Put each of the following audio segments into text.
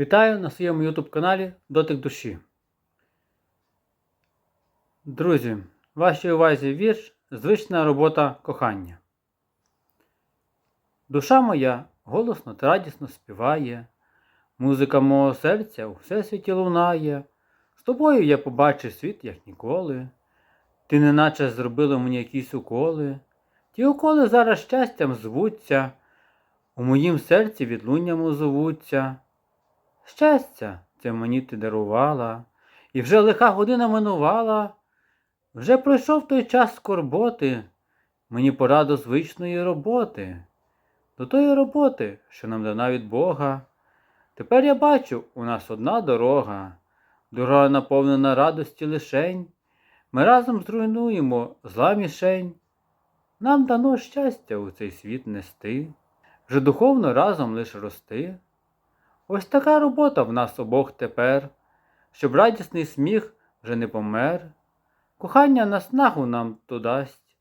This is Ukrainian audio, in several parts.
Вітаю на своєму YouTube каналі Дотик душі. Друзі, вашій увазі вірш Звична робота кохання. Душа моя голосно та радісно співає, музика мого серця у всесвіті лунає. З тобою я побачив світ, як ніколи. Ти неначе зробила мені якісь уколи. Ті уколи зараз щастям звуться, у моїм серці відлунням озовуться. Щастя, це мені ти дарувала, і вже лиха година минувала, вже пройшов той час скорботи, мені пора до звичної роботи, до тої роботи, що нам дана від Бога. Тепер я бачу, у нас одна дорога, дорога наповнена радості лишень. Ми разом зруйнуємо зла мішень. Нам дано щастя у цей світ нести, вже духовно разом лиш рости. Ось така робота в нас обох тепер, щоб радісний сміх вже не помер, кохання наснагу нам то дасть,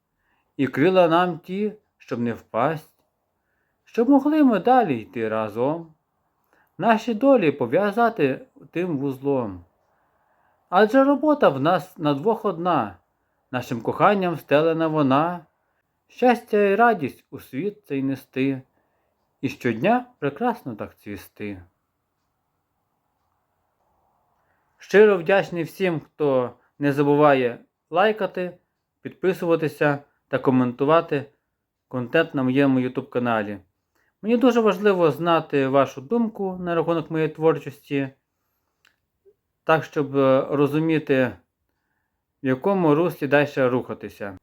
і крила нам ті, щоб не впасть, щоб могли ми далі йти разом, наші долі пов'язати тим вузлом. Адже робота в нас на двох одна, нашим коханням стелена вона, щастя і радість у світ цей нести, і щодня прекрасно так цвісти. Щиро вдячний всім, хто не забуває лайкати, підписуватися та коментувати контент на моєму YouTube каналі. Мені дуже важливо знати вашу думку на рахунок моєї творчості, так, щоб е, розуміти, в якому руслі далі рухатися.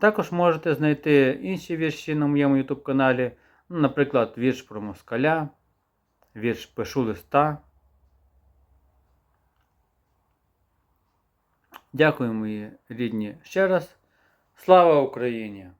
Також можете знайти інші вірші на моєму YouTube каналі, наприклад, вірш про москаля, вірш Пишу листа. Дякую, мої рідні, ще раз. Слава Україні!